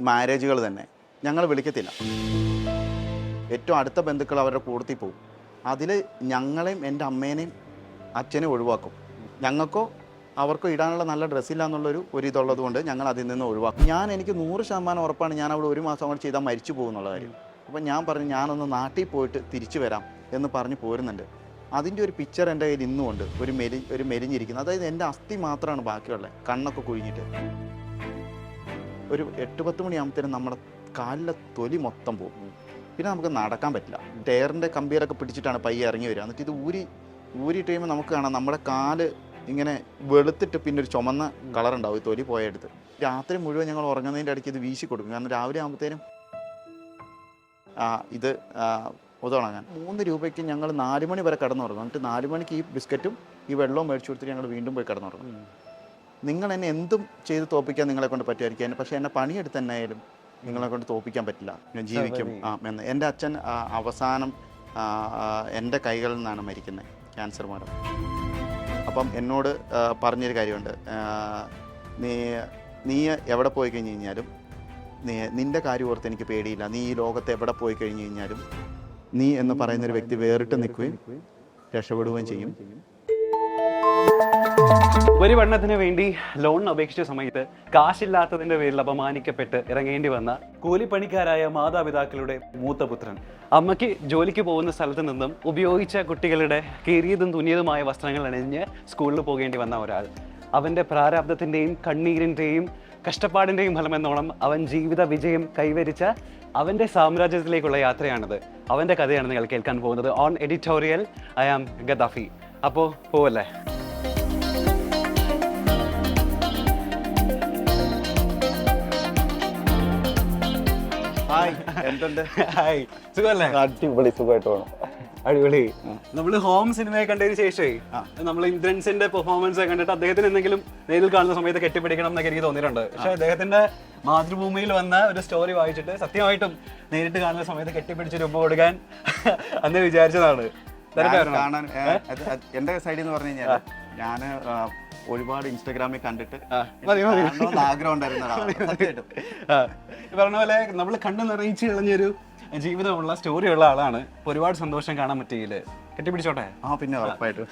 മാരേജുകൾ തന്നെ. ഞങ്ങൾ വിളിക്കത്തില്ല. ഏറ്റവും അടുത്ത ബന്ധുക്കൾ അവരുടെ കൂടത്തിൽ പോകും അതിൽ ഞങ്ങളെയും എന്റെ അമ്മേനെയും അച്ഛനെ ഒഴിവാക്കും. ഞങ്ങൾക്കോ അവർക്കോ ഇടാനുള്ള നല്ല ഡ്രസ്സില്ല എന്നുള്ളൊരു ഒരു ഇതുള്ളത് കൊണ്ട് ഞങ്ങൾ അതിൽ നിന്ന് ഒഴിവാക്കും. ഞാൻ എനിക്ക് നൂറ് ശതമാനം ഉറപ്പാണ് ഞാൻ അവിടെ ഒരു മാസം കൊണ്ട് ചെയ്താൽ മരിച്ചു പോകുന്നുള്ള കാര്യം. അപ്പം ഞാൻ പറഞ്ഞു ഞാനൊന്ന് നാട്ടിൽ പോയിട്ട് തിരിച്ചു വരാം എന്ന് പറഞ്ഞ് പോരുന്നുണ്ട്. അതിന്റെ ഒരു പിക്ചർ എന്റെ കയ്യിൽ ഇന്നുമുണ്ട്. ഒരു മെലി ഒരു മെലിഞ്ഞിരിക്കുന്നത് അതായത് എന്റെ അസ്ഥി മാത്രമാണ് ബാക്കിയുള്ളത്. കണ്ണൊക്കെ കുഴിഞ്ഞിട്ട്. ഒരു എട്ട് പത്ത് മണിയാകുമ്പോഴത്തേനും നമ്മുടെ കാലിലെ തൊലി മൊത്തം പോകും. പിന്നെ നമുക്ക് നടക്കാൻ പറ്റില്ല. ടയറിന്റെ കമ്പിയറൊക്കെ പിടിച്ചിട്ടാണ് പയ്യെ ഇറങ്ങി വരിക. എന്നിട്ട് ഇത് ഊരി ഊരിയിട്ട് കഴിയുമ്പോൾ നമുക്ക് കാണാം നമ്മുടെ കാൽ ഇങ്ങനെ വെളുത്തിട്ട് പിന്നെ ഒരു ചുമന്ന കളർ ഉണ്ടാവും ഈ തൊലി പോയെടുത്ത് രാത്രി മുഴുവൻ ഞങ്ങൾ ഉറങ്ങുന്നതിന്റെ ഇടയ്ക്ക് ഇത് വീശി കൊടുക്കും. കാരണം രാവിലെ ആകുമ്പോഴത്തേനും ആ, ഇത് ഉതവണങ്ങാൻ മൂന്ന് രൂപയ്ക്ക് ഞങ്ങൾ നാല് മണി വരെ കിടന്നുറങ്ങും. എന്നിട്ട് നാല് മണിക്ക് ഈ ബിസ്ക്കറ്റും ഈ വെള്ളവും മേടിച്ചു കൊടുത്തിട്ട് ഞങ്ങൾ വീണ്ടും പോയി കിടന്നുറങ്ങും. നിങ്ങൾ എന്നെ എന്തും ചെയ്ത് തോപ്പിക്കാൻ നിങ്ങളെ കൊണ്ട് പറ്റുമായിരിക്കും. പക്ഷേ എന്നെ പണിയെടുത്ത് തന്നെ ആയാലും നിങ്ങളെ കൊണ്ട് തോപ്പിക്കാൻ പറ്റില്ല. ഞാൻ ജീവിക്കും. ആ എന്ന്. എന്റെ അച്ഛൻ അവസാനം എന്റെ കൈകളിൽ നിന്നാണ് മരിക്കുന്നത്. ക്യാൻസർ മൂലം അപ്പം എന്നോട് പറഞ്ഞൊരു കാര്യമുണ്ട്. നീ നീ എവിടെ പോയി കഴിഞ്ഞ് കഴിഞ്ഞാലും നീ നിന്റെ കാര്യം ഓർത്ത് എനിക്ക് പേടിയില്ല. നീ ഈ ലോകത്ത് എവിടെ പോയി കഴിഞ്ഞ് കഴിഞ്ഞാലും നീ എന്ന് പറയുന്നൊരു വ്യക്തി വേറിട്ട് നിൽക്കുകയും രക്ഷപ്പെടുകയും ചെയ്യും. ഉപരിപഠനത്തിന് വേണ്ടി ലോൺ അപേക്ഷിച്ച സമയത്ത് കാശില്ലാത്തതിന്റെ പേരിൽ അപമാനിക്കപ്പെട്ട് ഇറങ്ങേണ്ടി വന്ന കൂലിപ്പണിക്കാരായ മാതാപിതാക്കളുടെ മൂത്തപുത്രൻ അമ്മയ്ക്ക് ജോലിക്ക് പോകുന്ന സ്ഥലത്ത് നിന്നും ഉപയോഗിച്ച കുട്ടികളുടെ കീറിയതും തുന്നിയതുമായ വസ്ത്രങ്ങൾ അണിഞ്ഞ് സ്കൂളിൽ പോകേണ്ടി വന്ന ഒരാൾ. അവന്റെ പ്രാരാബ്ദത്തിന്റെയും കണ്ണീരിന്റെയും കഷ്ടപ്പാടിന്റെയും ഫലമെന്നോണം അവൻ ജീവിത വിജയം കൈവരിച്ച അവന്റെ സാമ്രാജ്യത്തിലേക്കുള്ള യാത്രയാണിത്. അവന്റെ കഥയാണ് നിങ്ങൾ കേൾക്കാൻ പോകുന്നത്. On editorial I am Gaddafi അപ്പോൾ പോവല്ലേ? ഹായ് എന്തുണ്ട്? ഹായ് സുഖമല്ലേ? അടിപൊളി സുഖമായിട്ട് വേണം അടിപൊളി. നമ്മൾ ഹോം സിനിമയെ കണ്ടതിന് ശേഷമേ നമ്മൾ ഇന്ദ്രൻസിന്റെ പെർഫോമൻസ് കണ്ടിട്ട് അദ്ദേഹത്തിന് എന്തെങ്കിലും നേരിൽ കാണുന്ന സമയത്ത് കെട്ടിപ്പിടിക്കണം എന്നൊക്കെ എനിക്ക് തോന്നിയിട്ടുണ്ട്. പക്ഷെ അദ്ദേഹത്തിന്റെ മാതൃഭൂമിയിൽ വന്ന ഒരു സ്റ്റോറി വായിച്ചിട്ട് സത്യമായിട്ടും നേരിട്ട് കാണുന്ന സമയത്ത് കെട്ടിപ്പിടിച്ച് രൂപ കൊടുക്കാൻ അന്ന് വിചാരിച്ചതാണ്. കാണാൻ എന്റെ സൈഡിൽ എന്ന് പറഞ്ഞു കഴിഞ്ഞാൽ ഞാൻ ഒരുപാട് ഇൻസ്റ്റാഗ്രാമിൽ കണ്ടിട്ട് മതി, മതി. ആഗ്രഹം ഉണ്ടായിരുന്ന പറഞ്ഞ പോലെ നമ്മൾ കണ്ടു നിറയിച്ച് കളഞ്ഞൊരു ജീവിതമുള്ള സ്റ്റോറിയുള്ള ആളാണ്. ഒരുപാട് സന്തോഷം കാണാൻ പറ്റിയില്ല? കെട്ടിപ്പിടിച്ചോട്ടെ? ആ പിന്നെ ഉറപ്പായിട്ടും.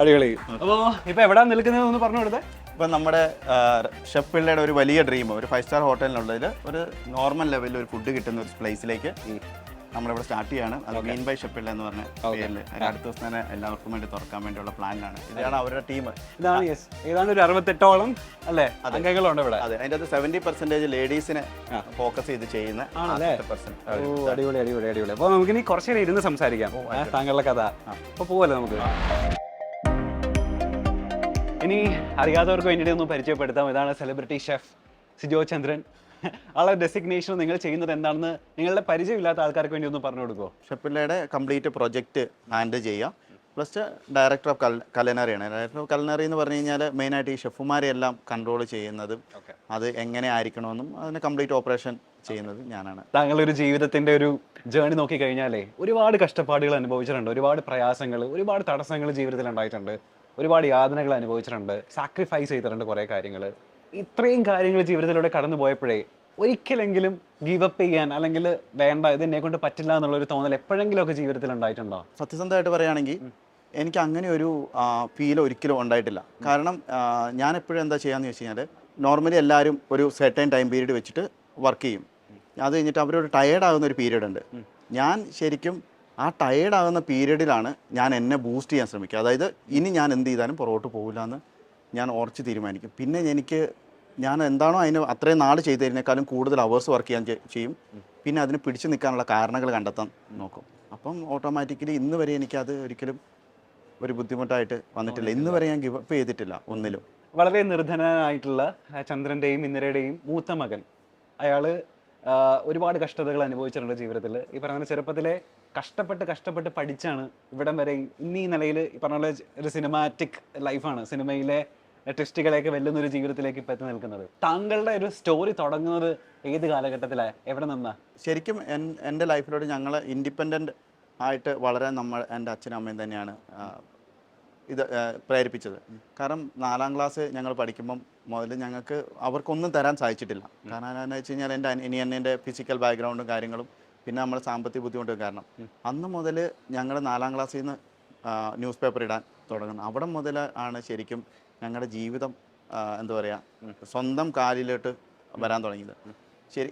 അടിപൊളി. അപ്പോ ഇപ്പൊ എവിടാ നിൽക്കുന്നത് ഒന്ന് പറഞ്ഞു കൊടുത്തേ? ഇപ്പം നമ്മുടെ ഷെഫ് പിള്ളയുടെ ഒരു വലിയ ഡ്രീം ഒരു ഫൈവ് സ്റ്റാർ ഹോട്ടലിനുള്ളതിൽ ഒരു നോർമൽ ലെവലിൽ ഒരു ഫുഡ് കിട്ടുന്ന ഒരു പ്ലേസിലേക്ക് നമ്മളിവിടെ സ്റ്റാർട്ട് ചെയ്യാണ്. അത് മീൻ ബൈ ഷെപ്പിൽ എന്ന് പറഞ്ഞ പേരിൽ അടുത്ത ദിവസം തന്നെ എല്ലാവർക്കും വേണ്ടി തുറക്കാൻ വേണ്ടിയുള്ള പ്ലാനാണ് ഇതാണ് അവരുടെ ടീം ഇതാണ് യെസ്. ഏതാണ്ട് ഒരു അറുപത്തെട്ടോളം അല്ലേ? അംഗങ്ങളുണ്ട് ഇവിടെ. അതെ. അതിന്റെ അകത്ത് സെവന്റി പെർസെന്റേജ് ലേഡീസിനെ ഫോക്കസ് ചെയ്ത് ചെയ്യുന്ന ആണല്ലേ? അടിപൊളി അടിപൊളി അടിപൊളി. അപ്പോൾ നമുക്ക് ഇനി കുറച്ച് നേരം ഇരുന്ന് സംസാരിക്കാം. താങ്കളുടെ കഥ. അപ്പോൾ പോവല്ലേ നമുക്ക്? ഇനി അറിയാത്തവർക്ക് വേണ്ടിയിട്ട് ഒന്ന് പരിചയപ്പെടുത്താം. ഇതാണ് സെലിബ്രിറ്റി ഷെഫ് സിജോ ചന്ദ്രൻ. ആളെ ഡെസിഗ്നേഷൻ നിങ്ങൾ ചെയ്യുന്നത് എന്താണെന്ന് നിങ്ങളുടെ പരിചയമില്ലാത്ത ആൾക്കാർക്ക് വേണ്ടി ഒന്ന് പറഞ്ഞു കൊടുക്കുമോ ഷെപ്പിള്ളയുടെ കംപ്ലീറ്റ് പ്രൊജക്റ്റ് ഹാൻഡിൽ ചെയ്യാം. പ്ലസ് ഡയറക്ടർ ഓഫ് കലനറിയാണ് ഡയറക്ടർ ഓഫ് കലനറി എന്ന് പറഞ്ഞു കഴിഞ്ഞാൽ മെയിനായിട്ട് ഈ ഷെഫുമാരെ എല്ലാം കൺട്രോൾ ചെയ്യുന്നതും. അത് എങ്ങനെ ആയിരിക്കണമെന്നും അതിന് കംപ്ലീറ്റ് ഓപ്പറേഷൻ ചെയ്യുന്നത് ഞാനാണ്. താങ്കളൊരു ഒരു ജീവിതത്തിന്റെ ഒരു ജേണി നോക്കി കഴിഞ്ഞാലേ ഒരുപാട് കഷ്ടപ്പാടുകൾ അനുഭവിച്ചിട്ടുണ്ട്. ഒരുപാട് പ്രയാസങ്ങൾ ഒരുപാട് തടസ്സങ്ങൾ ജീവിതത്തിൽ ഉണ്ടായിട്ടുണ്ട്. ഒരുപാട് യാതനകൾ അനുഭവിച്ചിട്ടുണ്ട്. സാക്രിഫൈസ് ചെയ്തിട്ടുണ്ട് കുറേ കാര്യങ്ങൾ ഇത്രയും കാര്യങ്ങൾ ജീവിതത്തിലൂടെ കടന്നു പോയപ്പോഴേ ഒരിക്കലെങ്കിലും ഗീവ് അപ്പ് ചെയ്യാൻ അല്ലെങ്കിൽ വേണ്ട ഇത് എന്നെ കൊണ്ട് പറ്റില്ല എന്നുള്ള ഒരു തോന്നൽ എപ്പോഴെങ്കിലും ഒക്കെ ജീവിതത്തിൽ ഉണ്ടായിട്ടുണ്ടോ? സത്യസന്ധമായിട്ട് പറയുകയാണെങ്കിൽ എനിക്ക് അങ്ങനെ ഒരു ഫീൽ ഒരിക്കലും ഉണ്ടായിട്ടില്ല. കാരണം ഞാൻ എപ്പോഴും എന്താ ചെയ്യാന്ന് വെച്ച് കഴിഞ്ഞാൽ നോർമലി എല്ലാവരും ഒരു സെർട്ടൈൻ ടൈം പീരീഡ് വെച്ചിട്ട് വർക്ക് ചെയ്യും. അത് കഴിഞ്ഞിട്ട് ഒരു ടയേർഡ് ആകുന്ന ഒരു പീരീഡ് ഉണ്ട്. ഞാൻ ശരിക്കും ആ ടയേർഡ് ആകുന്ന പീരീഡിലാണ് ഞാൻ എന്നെ ബൂസ്റ്റ് ചെയ്യാൻ ശ്രമിക്കുക. അതായത് ഇനി ഞാൻ എന്ത് ചെയ്താലും പുറകോട്ട് പോകില്ല എന്ന് ഞാൻ ഉറച്ച് തീരുമാനിക്കും. പിന്നെ എനിക്ക് ഞാൻ എന്താണോ അതിന് അത്രയും നാൾ ചെയ്തതിനേക്കാളും കൂടുതൽ അവേഴ്സ് വർക്ക് ചെയ്യാൻ ചെയ്യും. പിന്നെ അതിന് പിടിച്ചു നിൽക്കാനുള്ള കാരണങ്ങൾ കണ്ടെത്താൻ നോക്കും. അപ്പം ഓട്ടോമാറ്റിക്കലി ഇന്ന് വരെ എനിക്കത് ഒരിക്കലും ഒരു ബുദ്ധിമുട്ടായിട്ട് വന്നിട്ടില്ല. ഇന്ന് വരെ ഞാൻ ഗിവപ്പ് ചെയ്തിട്ടില്ല ഒന്നിലും. വളരെ നിർധനനായിട്ടുള്ള ചന്ദ്രന്റെയും ഇന്ദിരയുടെയും മൂത്ത മകൻ. അയാൾ ഒരുപാട് കഷ്ടതകൾ അനുഭവിച്ചിട്ടുണ്ട് ജീവിതത്തിൽ ഈ പറഞ്ഞ ചെറുപ്പത്തിലെ കഷ്ടപ്പെട്ട് കഷ്ടപ്പെട്ട് പഠിച്ചാണ് ഇവിടം വരെ ഇന്നീ നിലയിൽ ഈ പറഞ്ഞ ഒരു സിനിമാറ്റിക് ലൈഫാണ് സിനിമയിലെ ട്വിസ്റ്റുകളെയൊക്കെ വെല്ലുന്ന ഒരു ജീവിതത്തിലേക്ക് ഇപ്പം എത്തി നിൽക്കുന്നത്. താങ്കളുടെ ഒരു സ്റ്റോറി തുടങ്ങുന്നത് ഏത് കാലഘട്ടത്തിലാണ് എവിടെ നിന്നാ? ശരിക്കും എന്റെ ലൈഫിലോട് ഞങ്ങൾ ഇൻഡിപെൻഡന്റ് ആയിട്ട് വളരെ നമ്മൾ എന്റെ അച്ഛനും അമ്മയും തന്നെയാണ് ഇത് പ്രേരിപ്പിച്ചത്. കാരണം നാലാം ക്ലാസ് ഞങ്ങൾ പഠിക്കുമ്പം മുതൽ ഞങ്ങൾക്ക് അവർക്കൊന്നും തരാൻ സാധിച്ചിട്ടില്ല. കാരണം എന്താണെന്ന് വെച്ച് കഴിഞ്ഞാൽ എന്റെ ഇനി എന്റെ ഫിസിക്കൽ ബാക്ക്ഗ്രൗണ്ടും കാര്യങ്ങളും പിന്നെ നമ്മൾ സാമ്പത്തിക ബുദ്ധിമുട്ടും കാരണം. അന്ന് മുതൽ ഞങ്ങൾ നാലാം ക്ലാസ്സിൽ നിന്ന് ന്യൂസ് പേപ്പർ ഇടാൻ തുടങ്ങുന്നത്. അവിടെ മുതൽ ആണ് ശരിക്കും ഞങ്ങളുടെ ജീവിതം എന്താ പറയുക സ്വന്തം കാലിലോട്ട് വരാൻ തുടങ്ങിയത്. ശരി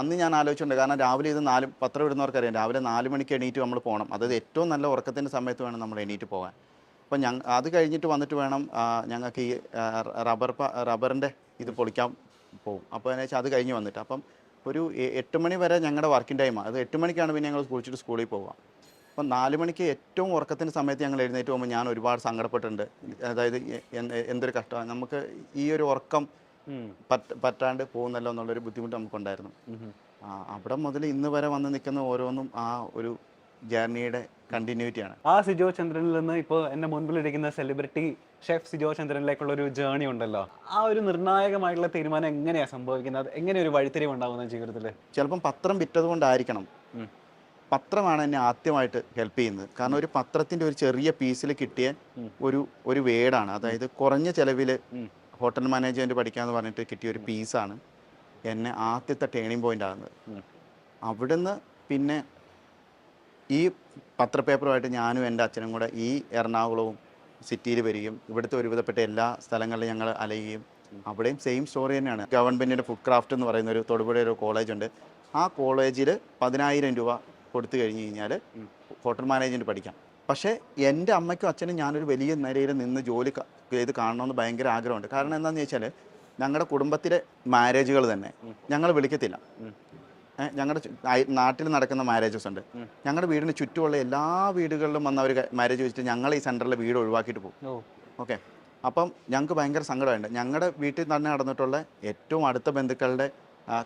അന്ന് ഞാൻ ആലോചിച്ചിട്ടുണ്ട് കാരണം രാവിലെ ഇത് നാല് പത്രം ഇടുന്നവർക്കറിയാം. രാവിലെ നാല് മണിക്ക് എണീറ്റ് നമ്മൾ പോകണം അതായത് ഏറ്റവും നല്ല ഉറക്കത്തിന്റെ സമയത്ത് വേണം നമ്മൾ എണീറ്റ് പോകാൻ. അപ്പം ഞങ്ങൾ അത് കഴിഞ്ഞിട്ട് വന്നിട്ട് വേണം ഞങ്ങൾക്ക് ഈ റബ്ബർ റബ്ബറിന്റെ ഇത് പൊളിക്കാൻ പോകും അപ്പോൾ എന്ന് വെച്ചാൽ അത് കഴിഞ്ഞ് വന്നിട്ട്. അപ്പം ഒരു എട്ട് മണി വരെ ഞങ്ങളുടെ വർക്കിംഗ് ടൈമാണ്. അത് എട്ട് മണിക്കാണ് പിന്നെ ഞങ്ങൾ കുളിച്ചിട്ട് സ്കൂളിൽ പോവുക. അപ്പം നാല് മണിക്ക് ഏറ്റവും ഉറക്കത്തിന്റെ സമയത്ത് ഞങ്ങൾ എഴുന്നേറ്റ് പോകുമ്പോൾ ഞാൻ ഒരുപാട് സങ്കടപ്പെട്ടിട്ടുണ്ട്. അതായത് എന്തൊരു കഷ്ടമാണ് നമുക്ക് ഈ ഒരു ഉറക്കം പറ്റാണ്ട് പോകുന്നല്ലോ എന്നുള്ളൊരു ബുദ്ധിമുട്ട് നമുക്കുണ്ടായിരുന്നു. ആ, അവിടെ മുതൽ ഇന്ന് വരെ വന്ന് നിൽക്കുന്ന ഓരോന്നും ആ ഒരു ജേർണിയുടെ കണ്ടിന്യൂറ്റി ആണ്. ആ സിജോ ചന്ദ്രനിൽ നിന്ന് ഇപ്പോൾ മുൻപിൽ ഇരിക്കുന്ന സെലിബ്രിറ്റി ഷെഫ് സിജോ ചന്ദ്രനിലേക്കുള്ള ഒരു ജേണി ഉണ്ടല്ലോ. ആ ഒരു നിർണായകമായിട്ടുള്ള തീരുമാനം എങ്ങനെയാണ് സംഭവിക്കുന്നത്? എങ്ങനെ ഒരു വഴിത്തിരിവ് ഉണ്ടാകുന്ന ജീവിതത്തിൽ ചിലപ്പം പത്രം വിറ്റത് കൊണ്ടായിരിക്കണം പത്രമാണ് എന്നെ ആദ്യമായിട്ട് ഹെൽപ്പ് ചെയ്യുന്നത്. കാരണം ഒരു പത്രത്തിന്റെ ഒരു ചെറിയ പീസിൽ കിട്ടിയ ഒരു ഒരു വേടാണ്. അതായത് കുറഞ്ഞ ചിലവിൽ ഹോട്ടൽ മാനേജ്മെന്റ് പഠിക്കാമെന്ന് പറഞ്ഞിട്ട് കിട്ടിയ ഒരു പീസാണ് എന്നെ ആദ്യത്തെ ടേണിംഗ് പോയിന്റ് ആകുന്നത്. അവിടുന്ന് പിന്നെ ഈ പത്രപേപ്പറുമായിട്ട് ഞാനും എന്റെ അച്ഛനും കൂടെ ഈ എറണാകുളവും സിറ്റിയിൽ വരികയും ഇവിടുത്തെ ഒരുവിധപ്പെട്ട എല്ലാ സ്ഥലങ്ങളിലും ഞങ്ങൾ അലയുകയും അവിടെയും സെയിം സ്റ്റോറി തന്നെയാണ്. ഗവൺമെന്റിന്റെ ഫുഡ് ക്രാഫ്റ്റ് എന്ന് പറയുന്ന ഒരു തൊടുപുഴ ഒരു കോളേജുണ്ട് ആ കോളേജിൽ പതിനായിരം രൂപ കൊടുത്തു കഴിഞ്ഞ് കഴിഞ്ഞാൽ ഹോട്ടൽ മാനേജ്മെന്റ് പഠിക്കാം. പക്ഷേ എന്റെ അമ്മയ്ക്കും അച്ഛനും ഞാനൊരു വലിയ നിലയിൽ നിന്ന് ജോലി ചെയ്ത് കാണണമെന്ന് ഭയങ്കര ആഗ്രഹമുണ്ട്. കാരണം എന്താണെന്ന് വെച്ചാൽ ഞങ്ങളുടെ കുടുംബത്തിലെ മാരേജുകൾ തന്നെ ഞങ്ങൾ വിളിക്കത്തില്ല. ഞങ്ങളുടെ നാട്ടിൽ നടക്കുന്ന മാരേജസ് ഉണ്ട്. ഞങ്ങളുടെ വീടിന് ചുറ്റുമുള്ള എല്ലാ വീടുകളിലും വന്ന ഒരു മാരേജ് വെച്ചിട്ട് ഞങ്ങൾ ഈ സെന്ററിലെ വീട് ഒഴിവാക്കിയിട്ട് പോകും. ഓക്കെ. അപ്പം ഞങ്ങൾക്ക് ഭയങ്കര സങ്കടമുണ്ട് ഞങ്ങളുടെ വീട്ടിൽ തന്നെ നടന്നിട്ടുള്ള ഏറ്റവും അടുത്ത ബന്ധുക്കളുടെ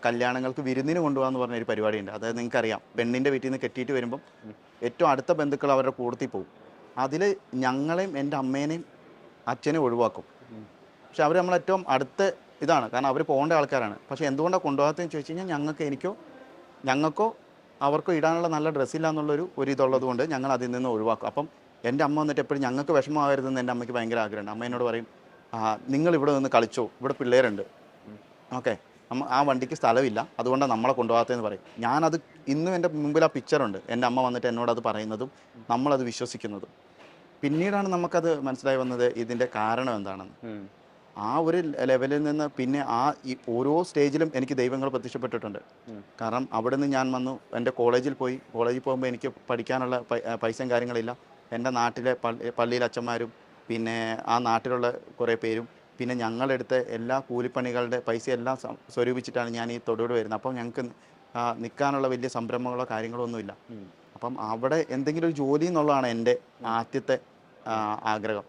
കല്യാണങ്ങൾക്ക് വിരുന്നിന് കൊണ്ടുപോകാന്ന് പറഞ്ഞ ഒരു പരിപാടിയുണ്ട്. അതായത് നിങ്ങൾക്കറിയാം പെണ്ണിന്റെ വീട്ടിൽ നിന്ന് കെട്ടിയിട്ട് വരുമ്പം ഏറ്റവും അടുത്ത ബന്ധുക്കൾ അവരുടെ കൂടത്തിൽ പോകും. അതിൽ ഞങ്ങളെയും എന്റെ അമ്മേനെയും അച്ഛനെ ഒഴിവാക്കും. പക്ഷെ അവർ നമ്മൾ ഏറ്റവും അടുത്ത ഇതാണ്. കാരണം അവർ പോകേണ്ട ആൾക്കാരാണ്. പക്ഷേ എന്തുകൊണ്ടാണ് കൊണ്ടുപോകാത്തതെന്ന് ചോദിച്ചു കഴിഞ്ഞാൽ ഞങ്ങൾക്ക് എനിക്കോ ഞങ്ങൾക്കോ അവർക്കോ ഇടാനുള്ള നല്ല ഡ്രസ്സില്ല എന്നുള്ളൊരു ഒരു ഇതുള്ളത് കൊണ്ട് ഞങ്ങൾ അതിൽ നിന്ന് ഒഴിവാക്കും. അപ്പം എന്റെ അമ്മ വന്നിട്ട് എപ്പോഴും ഞങ്ങൾക്ക് വിഷമമാകരുതെന്ന് എന്റെ അമ്മയ്ക്ക് ഭയങ്കര ആഗ്രഹമുണ്ട്. അമ്മ എന്നോട് പറയും "ആ, നിങ്ങൾ ഇവിടെ നിന്ന് കളിച്ചോ. ഇവിടെ പിള്ളേരുണ്ട്. ഓക്കെ. ആ വണ്ടിക്ക് സ്ഥലമില്ല. അതുകൊണ്ടാണ് നമ്മളെ കൊണ്ടുപോകാത്തതെന്ന് പറയും. ഞാനത് ഇന്നും എന്റെ മുമ്പിൽ ആ പിക്ചറുണ്ട് എന്റെ അമ്മ വന്നിട്ട് എന്നോട് അത് പറയുന്നതും നമ്മളത് വിശ്വസിക്കുന്നതും. പിന്നീടാണ് നമുക്കത് മനസ്സിലായി വന്നത് ഇതിന്റെ കാരണം എന്താണെന്ന്. ആ ഒരു ലെവലിൽ നിന്ന് പിന്നെ ആ ഈ ഓരോ സ്റ്റേജിലും എനിക്ക് ദൈവങ്ങൾ പ്രത്യക്ഷപ്പെട്ടിട്ടുണ്ട്. കാരണം അവിടെ നിന്ന് ഞാൻ വന്നു. എന്റെ കോളേജിൽ പോയി. കോളേജിൽ പോകുമ്പോൾ എനിക്ക് പഠിക്കാനുള്ള പൈസയും കാര്യങ്ങളില്ല എന്റെ നാട്ടിലെ പള്ളി പള്ളിയിലെ അച്ഛന്മാരും പിന്നെ ആ നാട്ടിലുള്ള കുറേ പേരും പിന്നെ ഞങ്ങളെടുത്ത എല്ലാ കൂലിപ്പണികളുടെ പൈസ എല്ലാം സ്വരൂപിച്ചിട്ടാണ് ഞാൻ ഈ തൊടുകൂടെ വരുന്നത്. അപ്പം ഞങ്ങൾക്ക് നിൽക്കാനുള്ള വലിയ സംരംഭങ്ങളോ കാര്യങ്ങളോ ഒന്നുമില്ല അപ്പം അവിടെ എന്തെങ്കിലും ഒരു ജോലി എന്നുള്ളതാണ് എന്റെ ആദ്യത്തെ ആഗ്രഹം.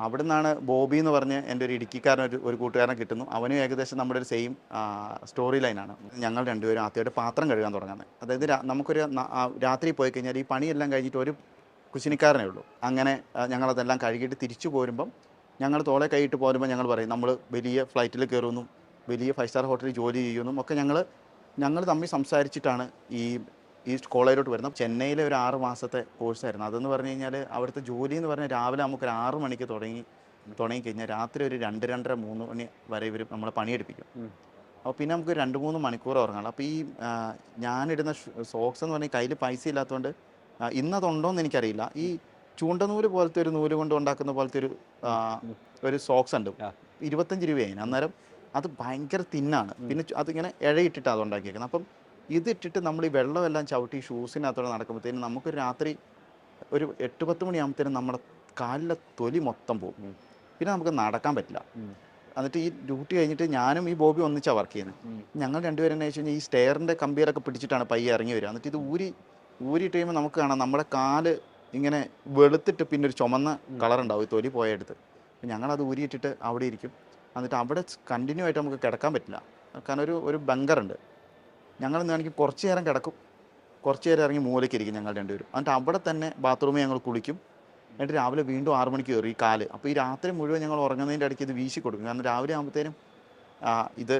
അവിടെ നിന്നാണ് ബോബി എന്ന് പറഞ്ഞ് എന്റെ ഒരു ഇടുക്കിക്കാരൻ ഒരു ഒരു കൂട്ടുകാരനെ കിട്ടുന്നു. അവനും ഏകദേശം നമ്മുടെ ഒരു സെയിം സ്റ്റോറി ലൈനാണ്. ഞങ്ങൾ രണ്ടുപേരും ആദ്യമായിട്ട് പാത്രം കഴുകാൻ തുടങ്ങുന്നത്. അതായത് നമുക്കൊരു രാത്രി പോയി കഴിഞ്ഞാൽ ഈ പണിയെല്ലാം കഴിഞ്ഞിട്ട് ഒരു കുശിനിക്കാരനേ ഉള്ളൂ. അങ്ങനെ ഞങ്ങളതെല്ലാം കഴുകിയിട്ട് തിരിച്ചു പോരുമ്പം ഞങ്ങൾ തോളെ കൈയിട്ട് പോരുമ്പോൾ ഞങ്ങൾ പറയും നമ്മൾ വലിയ ഫ്ലൈറ്റിൽ കയറുന്നു വലിയ ഫൈവ് സ്റ്റാർ ഹോട്ടലിൽ ജോലി ചെയ്യുന്നു ഒക്കെ ഞങ്ങൾ ഞങ്ങൾ തമ്മിൽ സംസാരിച്ചിട്ടാണ് ഈ ഈ കോളേജിലോട്ട് വരുന്നത്. ചെന്നൈയിലെ ഒരു ആറ് മാസത്തെ കോഴ്സായിരുന്നു അതെന്ന് പറഞ്ഞു കഴിഞ്ഞാൽ അവിടുത്തെ ജോലി എന്ന് പറഞ്ഞാൽ രാവിലെ നമുക്ക് ഒരു ആറ് മണിക്ക് തുടങ്ങി തുടങ്ങി കഴിഞ്ഞാൽ രാത്രി ഒരു രണ്ട് രണ്ടര മൂന്ന് മണി വരെ ഇവർ നമ്മളെ പണിയെടുപ്പിക്കും അപ്പോൾ പിന്നെ നമുക്ക് രണ്ട് മൂന്ന് മണിക്കൂർ ഉറങ്ങണം. അപ്പോൾ ഈ ഞാനിടുന്ന സോക്സ് എന്ന് പറഞ്ഞാൽ കയ്യിൽ പൈസ ഇല്ലാത്തതുകൊണ്ട് ഇന്നതുണ്ടോ ഇന്നതുണ്ടോയെന്ന് എനിക്കറിയില്ല. ഈ ചൂണ്ടനൂൽ പോലത്തെ ഒരു നൂൽ കൊണ്ട് ഉണ്ടാക്കുന്ന പോലത്തെ ഒരു ഒരു സോക്സ് ഉണ്ട്. ഇരുപത്തഞ്ച് രൂപയായി. അന്നേരം അത് ഭയങ്കര തിന്നാണ്. പിന്നെ അതിങ്ങനെ ഇഴയിട്ടിട്ട് അത് ഉണ്ടാക്കിയേക്കുന്നത്. അപ്പം ഇതിട്ടിട്ട് നമ്മൾ ഈ വെള്ളമെല്ലാം ചവിട്ടി ഷൂസിനകത്തോടെ നടക്കുമ്പോഴത്തേനും നമുക്ക് രാത്രി ഒരു എട്ട് പത്ത് മണിയാകുമ്പോഴത്തേനും നമ്മുടെ കാലിലെ തൊലി മൊത്തം പോകും. പിന്നെ നമുക്ക് നടക്കാൻ പറ്റില്ല. എന്നിട്ട് ഈ ഡ്യൂട്ടി കഴിഞ്ഞിട്ട് ഞാനും ഈ ബോബി ഒന്നിച്ചാണ് വർക്ക് ചെയ്യുന്നത്. ഞങ്ങൾ രണ്ടുപേരും എന്ന് വെച്ച് കഴിഞ്ഞാൽ ഈ സ്റ്റെയറിന്റെ കമ്പിയറൊക്കെ പിടിച്ചിട്ടാണ് പയ്യെ ഇറങ്ങി വരിക. എന്നിട്ട് ഇത് ഊരി ഊരിയിട്ട് കഴിയുമ്പോൾ നമുക്ക് കാണാം നമ്മുടെ കാൽ ഇങ്ങനെ വെളുത്തിട്ട് പിന്നെ ഒരു ചുമന്ന കളർ ഉണ്ടാവും തൊലി പോയെടുത്ത്. ഞങ്ങളത് ഊരിയിട്ടിട്ട് അവിടെ ഇരിക്കും. എന്നിട്ട് അവിടെ കണ്ടിന്യൂ ആയിട്ട് നമുക്ക് കിടക്കാൻ പറ്റില്ല. കാരണം ഒരു ഒരു ബങ്കറുണ്ട് ഞങ്ങൾ വേണമെങ്കിൽ കുറച്ച് നേരം കിടക്കും. കുറച്ച് നേരം ഇറങ്ങി മൂലയ്ക്ക് ഇരിക്കും ഞങ്ങൾ രണ്ടുപേരും. എന്നിട്ട് അവിടെ തന്നെ ബാത്റൂമിൽ ഞങ്ങൾ കുളിക്കും. എന്നിട്ട് രാവിലെ വീണ്ടും ആറു മണിക്ക് കയറി ഈ കാൽ. അപ്പോൾ ഈ രാത്രി മുഴുവൻ ഞങ്ങൾ ഉറങ്ങുന്നതിന്റെ ഇടയ്ക്ക് ഇത് വീശി കൊടുക്കും. കാരണം രാവിലെ ആകുമ്പോഴത്തേനും ഇത്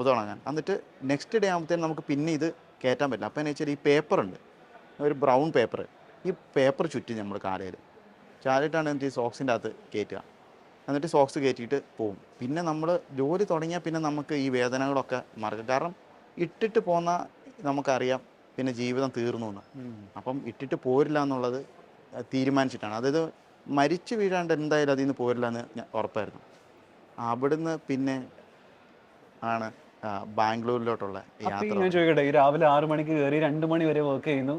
ഉതണങ്ങാൻ എന്നിട്ട് നെക്സ്റ്റ് ഡേ ആകുമ്പോഴത്തേനും നമുക്ക് പിന്നെ ഇത് കയറ്റാൻ പറ്റില്ല. അപ്പോൾ എന്ന് വെച്ചാൽ ഈ പേപ്പറുണ്ട് ഒരു ബ്രൗൺ പേപ്പർ ഈ പേപ്പർ ചുറ്റി നമ്മൾ കാലയിൽ ചാലിട്ടാണ് എന്നിട്ട് ഈ സോക്സിന്റെ അകത്ത് കയറ്റുക എന്നിട്ട് സോക്സ് കയറ്റിയിട്ട് പോവും. പിന്നെ നമ്മൾ ജോലി തുടങ്ങിയാൽ പിന്നെ നമുക്ക് ഈ വേദനകളൊക്കെ മറക്കും കാരണം ഇട്ടിട്ട് പോന്ന നമുക്കറിയാം പിന്നെ ജീവിതം തീർന്നു എന്ന്. അപ്പം ഇട്ടിട്ട് പോരില്ല എന്നുള്ളത് തീരുമാനിച്ചിട്ടാണ്. അതായത് മരിച്ചു വീഴാണ്ട് എന്തായാലും അതിൽ നിന്ന് പോരില്ല എന്ന് ഞാൻ ഉറപ്പായിരുന്നു. അവിടുന്ന് പിന്നെ ആണ് ബാംഗ്ലൂരിലോട്ടുള്ള യാത്ര ഞാൻ ചോദിക്കട്ടെ രാവിലെ ആറ് മണിക്ക് കയറി രണ്ട് മണി വരെ വർക്ക് ചെയ്യുന്നു.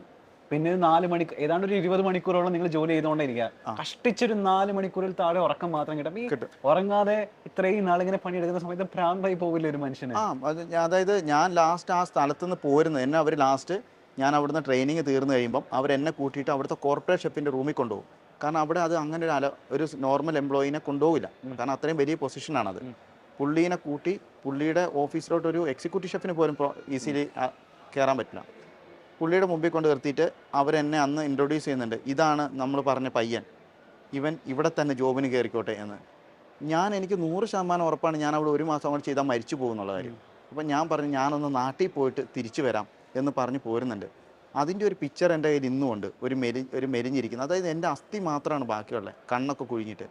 പിന്നെ നാല് മണി ഏതാണ്ട് ഒരു ഇരുപത് മണിക്കൂറോളം നിങ്ങൾ ജോലി ചെയ്തുകൊണ്ടിരിക്കുക കഷ്ടിച്ചൊരു നാല് മണിക്കൂറിൽ താഴെ ഉറക്കം മാത്രം കിട്ടും. ഈ ഉറങ്ങാതെ ഇത്രയും നാളിങ്ങനെ പണിയെടുക്കുന്ന സമയത്ത് ഭ്രാന്തായി പോകില്ല ഒരു മനുഷ്യന്? ആ അത് ഞാൻ- അതായത് ഞാൻ ലാസ്റ്റ് ആ സ്ഥലത്ത് നിന്ന് പോരുന്നത് എന്നെ അവർ ലാസ്റ്റ് ഞാൻ അവിടുന്ന് ട്രെയിനിങ് തീർന്നു കഴിയുമ്പം അവരെന്നെ കൂട്ടിയിട്ട് അവിടുത്തെ കോർപ്പറേറ്റ് ഷെപ്പിന്റെ റൂമിൽ കൊണ്ടുപോകും. കാരണം അവിടെ അത് അങ്ങനെ ഒരു അല ഒരു നോർമൽ എംപ്ലോയിനെ കൊണ്ടുപോകില്ല. കാരണം അത്രയും വലിയ പൊസിഷനാണത് പുള്ളീനെ കൂട്ടി പുള്ളിയുടെ ഓഫീസിലോട്ട് ഒരു എക്സിക്യൂട്ടീവ് ഷെഫിന് പോലും ഈസിലി കയറാൻ പറ്റില്ല. പുള്ളിയുടെ മുമ്പിൽ കൊണ്ട് നിർത്തിയിട്ട് അവരെന്നെ അന്ന് ഇൻട്രൊഡ്യൂസ് ചെയ്യുന്നുണ്ട്. ഇതാണ് നമ്മൾ പറഞ്ഞ പയ്യൻ. ഇവൻ ഇവിടെ തന്നെ ജോബിന് കയറിക്കോട്ടെ എന്ന്. ഞാൻ എനിക്ക് നൂറ് ശതമാനം ഉറപ്പാണ് ഞാൻ അവിടെ ഒരു മാസം കൊണ്ട് ചെയ്താൽ മരിച്ചു പോകുന്നുള്ള കാര്യം. അപ്പം ഞാൻ പറഞ്ഞു ഞാനൊന്ന് നാട്ടിൽ പോയിട്ട് തിരിച്ചു വരാം എന്ന് പറഞ്ഞ് പോരുന്നുണ്ട്. അതിന്റെ ഒരു പിക്ചർ എന്റെ കയ്യിൽ ഇന്നും ഉണ്ട്. ഒരു മെരി ഒരു മെലിഞ്ഞിരിക്കുന്നത് അതായത് എന്റെ അസ്ഥി മാത്രമാണ് ബാക്കിയുള്ളത്. കണ്ണൊക്കെ കുഴിഞ്ഞിട്ട്.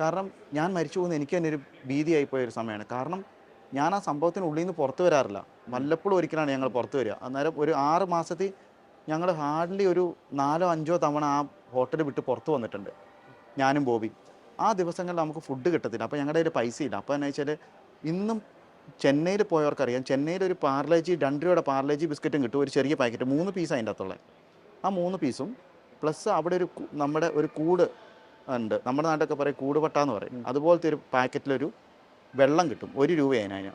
കാരണം ഞാൻ മരിച്ചു പോകുന്ന എനിക്ക് തന്നെ ഒരു ഭീതിയായി പോയ ഒരു സമയമാണ്. കാരണം ഞാൻ ആ സംഭവത്തിന് ഉള്ളിൽ നിന്ന് പുറത്ത് വരാറില്ല. വല്ലപ്പോഴും ഒരിക്കലാണ് ഞങ്ങൾ പുറത്ത് വരിക. അന്നേരം ഒരു ആറ് മാസത്തിൽ ഞങ്ങൾ ഹാർഡ്ലി ഒരു നാലോ അഞ്ചോ തവണ ആ ഹോട്ടൽ വിട്ട് പുറത്ത് വന്നിട്ടുണ്ട്. ഞാനും ബോബി. ആ ദിവസങ്ങളിൽ നമുക്ക് ഫുഡ് കിട്ടത്തില്ല. അപ്പോൾ ഞങ്ങളുടെ കയ്യിൽ പൈസ ഇല്ല. അപ്പോൾ എന്ന് വെച്ചാൽ ഇന്നും ചെന്നൈയിൽ പോയവർക്കറിയാം. ചെന്നൈയിൽ ഒരു പാർലേജി രണ്ട് രൂപയുടെ പാർലേജി ബിസ്ക്കറ്റും കിട്ടും. ഒരു ചെറിയ പാക്കറ്റ്. മൂന്ന് പീസ് അതിന്റെ അകത്തുള്ളത്. ആ മൂന്ന് പീസും പ്ലസ് അവിടെ ഒരു നമ്മുടെ ഒരു കൂട് ഉണ്ട്. നമ്മുടെ നാട്ടിലൊക്കെ പറയും കൂടുപട്ട എന്ന് പറയും. അതുപോലത്തെ ഒരു പാക്കറ്റിലൊരു വെള്ളം കിട്ടും ഒരു രൂപയാണ് അതിന്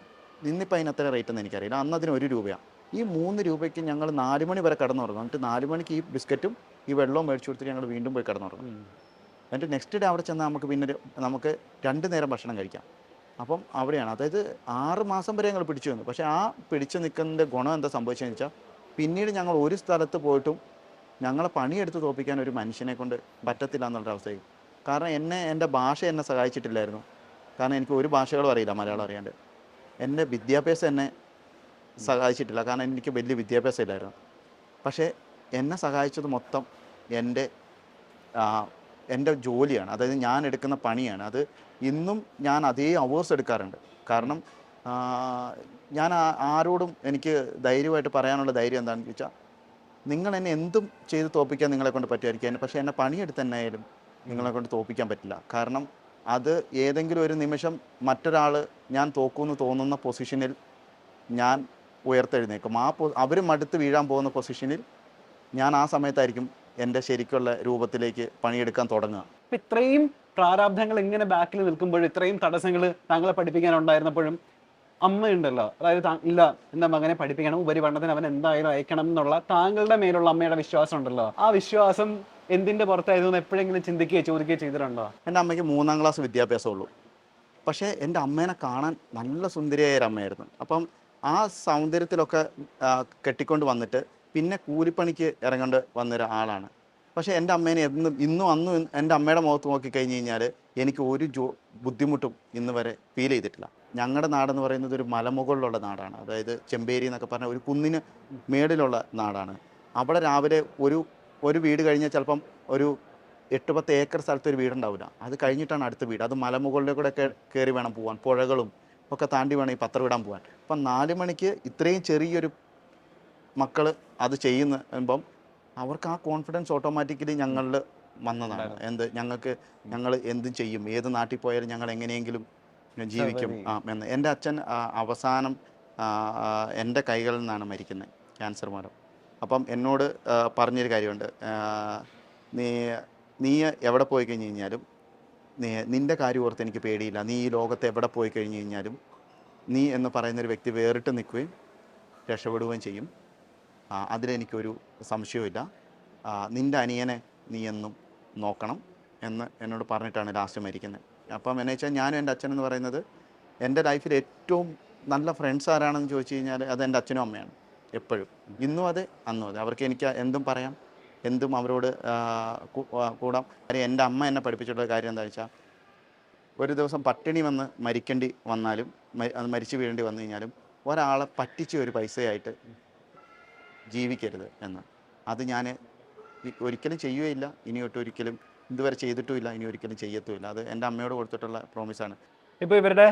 ഇന്നിപ്പോൾ അതിന് അത്ര റേറ്റ് ഒന്നും എനിക്കറിയില്ല. അന്ന് അതിന് ഒരു രൂപയാണ് ഈ മൂന്ന് രൂപയ്ക്ക് ഞങ്ങൾ നാല് മണി വരെ കിടന്നുറങ്ങും. എന്നിട്ട് നാല് മണിക്ക് ഈ ബിസ്ക്കറ്റും ഈ വെള്ളവും മേടിച്ചു കൊടുത്തിട്ട് ഞങ്ങൾ വീണ്ടും പോയി കിടന്നുറങ്ങും. എന്നിട്ട് നെക്സ്റ്റ് ഡേ അവിടെ ചെന്നാൽ നമുക്ക് പിന്നെ നമുക്ക് രണ്ട് നേരം ഭക്ഷണം കഴിക്കാം. അപ്പം അവിടെയാണ്. അതായത് ആറ് മാസം വരെ ഞങ്ങൾ പിടിച്ചു വന്നു പക്ഷേ ആ പിടിച്ചു നിൽക്കുന്നതിന്റെ ഗുണം എന്താ സംഭവിച്ചതെന്ന് വെച്ചാൽ പിന്നീട് ഞങ്ങൾ ഒരു സ്ഥലത്ത് പോയിട്ടും ഞങ്ങളെ പണിയെടുത്ത് തോപ്പിക്കാൻ ഒരു മനുഷ്യനെ കൊണ്ട് പറ്റത്തില്ല എന്നുള്ളൊരവസ്ഥയായി കാരണം എന്നെ എന്റെ ഭാഷ എന്നെ സഹായിച്ചിട്ടില്ലായിരുന്നു. കാരണം എനിക്ക് ഒരു ഭാഷകളും അറിയില്ല മലയാളം അറിയാണ്ട്. എന്റെ വിദ്യാഭ്യാസം എന്നെ സഹായിച്ചിട്ടില്ല. കാരണം എനിക്ക് വലിയ വിദ്യാഭ്യാസം ഇല്ലായിരുന്നു. പക്ഷേ എന്നെ സഹായിച്ചത് മൊത്തം എന്റെ എന്റെ ജോലിയാണ്. അതായത് ഞാൻ എടുക്കുന്ന പണിയാണ്. അത് ഇന്നും ഞാൻ അതേ അവേഴ്സ് എടുക്കാറുണ്ട്. കാരണം ഞാൻ ആരോടും എനിക്ക് ധൈര്യമായിട്ട് പറയാനുള്ള ധൈര്യം എന്താണെന്ന് ചോദിച്ചാൽ നിങ്ങൾ എന്നെ എന്തും ചെയ്ത് തോപ്പിക്കാൻ നിങ്ങളെ കൊണ്ട് പറ്റുമായിരിക്കും. പക്ഷേ എന്നെ പണിയെടുത്ത് തന്നെ ആയാലും നിങ്ങളെ കൊണ്ട് തോപ്പിക്കാൻ പറ്റില്ല. കാരണം അത് ഏതെങ്കിലും ഒരു നിമിഷം മറ്റൊരാൾ ഞാൻ തോക്കുമെന്ന് തോന്നുന്ന പൊസിഷനിൽ ഞാൻ ഉയർത്തെഴുന്നേക്കും ആ അവർ മടുത്ത് വീഴാൻ പോകുന്ന പൊസിഷനിൽ ഞാൻ ആ സമയത്തായിരിക്കും എന്റെ ശരിക്കുള്ള രൂപത്തിലേക്ക് പണിയെടുക്കാൻ തുടങ്ങുക. ഇത്രയും പ്രാരാബ്ധങ്ങൾ ഇങ്ങനെ ബാക്കിൽ നിൽക്കുമ്പോൾ ഇത്രയും തടസ്സങ്ങൾ താങ്കളെ പഠിപ്പിക്കാനുണ്ടായിരുന്നപ്പോഴും അമ്മയുണ്ടല്ലോ. അതായത് ഇല്ല എന്റെ മകനെ പഠിപ്പിക്കണം ഉപരിപഠനത്തിന് അവൻ എന്തായാലും അയക്കണം എന്നുള്ള താങ്കളുടെ മേലുള്ള അമ്മയുടെ വിശ്വാസം ഉണ്ടല്ലോ. ആ വിശ്വാസം എന്തിന്റെ പുറത്തായിരുന്നു എപ്പോഴെങ്കിലും ചിന്തിക്കുകയോ ചോദിക്കുകയോ ചെയ്തിട്ടുണ്ടോ? എന്റെ അമ്മയ്ക്ക് മൂന്നാം ക്ലാസ് വിദ്യാഭ്യാസമുള്ളൂ. പക്ഷേ എന്റെ അമ്മേനെ കാണാൻ നല്ല സുന്ദരിയായ ഒരു അമ്മയായിരുന്നു. അപ്പം ആ സൗന്ദര്യത്തിലൊക്കെ കെട്ടിക്കൊണ്ട് വന്നിട്ട് പിന്നെ കൂലിപ്പണിക്ക് ഇറങ്ങേണ്ട വന്നൊരു ആളാണ്. പക്ഷേ എന്റെ അമ്മേനെ എന്നും ഇന്നും അന്നും എന്റെ അമ്മയുടെ മുഖത്ത് നോക്കി നോക്കിക്കഴിഞ്ഞ് കഴിഞ്ഞാൽ എനിക്ക് ഒരു ജോ ബുദ്ധിമുട്ടും ഇന്ന് വരെ ഫീൽ ചെയ്തിട്ടില്ല. ഞങ്ങളുടെ നാടെന്ന് പറയുന്നത് ഒരു മലമുകളിലുള്ള നാടാണ്. അതായത് ചെമ്പേരി എന്നൊക്കെ പറഞ്ഞ ഒരു കുന്നിന് മേളിലുള്ള നാടാണ്. അവിടെ രാവിലെ ഒരു ഒരു വീട് കഴിഞ്ഞാൽ ചിലപ്പം ഒരു എട്ട് പത്ത് ഏക്കർ സ്ഥലത്ത് ഒരു വീടുണ്ടാവില്ല. അത് കഴിഞ്ഞിട്ടാണ് അടുത്ത വീട്. അത് മലമുകളിലെ കൂടെ കയറി വേണം പോകാൻ പുഴകളും ഒക്കെ താണ്ടി വേണം ഈ പത്രം ഇടാൻ പോകാൻ അപ്പം നാല് മണിക്ക് ഇത്രയും ചെറിയൊരു മക്കൾ അത് ചെയ്യുമ്പം അവർക്ക് ആ കോൺഫിഡൻസ് ഓട്ടോമാറ്റിക്കലി ഞങ്ങളിൽ വന്നതാണ്. എന്ത് ഞങ്ങൾക്ക് ഞങ്ങൾ എന്തും ചെയ്യും. ഏത് നാട്ടിൽ പോയാലും ഞങ്ങൾ എങ്ങനെയെങ്കിലും ജീവിക്കും. ആ എന്ന്. എന്റെ അച്ഛൻ അവസാനം എന്റെ കൈകളിൽ നിന്നാണ് മരിക്കുന്നത്. ക്യാൻസർ മൂലം അപ്പം എന്നോട് പറഞ്ഞൊരു കാര്യമുണ്ട്. നീ നീ എവിടെ പോയി കഴിഞ്ഞ് കഴിഞ്ഞാലും നീ നിന്റെ കാര്യം ഓർത്ത് എനിക്ക് പേടിയില്ല. നീ ഈ ലോകത്ത് എവിടെ പോയി കഴിഞ്ഞ് കഴിഞ്ഞാലും നീ എന്ന് പറയുന്നൊരു വ്യക്തി വേറിട്ട് നിൽക്കുകയും രക്ഷപ്പെടുകയും ചെയ്യും. അതിലെനിക്കൊരു സംശയവുമില്ല. ആ, നിന്റെ അനിയനെ നീ എന്നും നോക്കണം എന്ന് എന്നോട് പറഞ്ഞിട്ടാണ് ലാസ്റ്റ് മരിക്കുന്നത്. അപ്പം എന്നു വെച്ചാൽ ഞാനും എന്റെ അച്ഛനെന്ന് പറയുന്നത് എന്റെ ലൈഫിൽ ഏറ്റവും നല്ല ഫ്രണ്ട്സ് ആരാണെന്ന് ചോദിച്ചു കഴിഞ്ഞാൽ അത് എന്റെ അച്ഛനും അമ്മയാണ്. എപ്പോഴും. ഇന്നും അതെ അന്നും അതെ. അവർക്ക് എനിക്ക് എന്തും പറയാം എന്തും അവരോട് കൂടാം. കാര്യം എന്റെ അമ്മ എന്നെ പഠിപ്പിച്ചിട്ടുള്ള കാര്യം എന്താ വെച്ചാൽ ഒരു ദിവസം പട്ടിണി വന്ന് മരിക്കേണ്ടി വന്നാലും അത് മരിച്ചു വീഴേണ്ടി വന്നു കഴിഞ്ഞാലും ഒരാളെ പറ്റിച്ച് ഒരു പൈസയായിട്ട് ജീവിക്കരുത് എന്ന്. അത് ഞാൻ ഒരിക്കലും ചെയ്യുകയില്ല. ഇനി തൊട്ട് ഒരിക്കലും ഇതുവരെ ചെയ്തിട്ടുമില്ല. ഇനി ഒരിക്കലും ചെയ്യത്തുമില്ല. അത് എന്റെ അമ്മയോട് കൊടുത്തിട്ടുള്ള പ്രോമിസാണ് ഇപ്പൊ ഇവരുടെ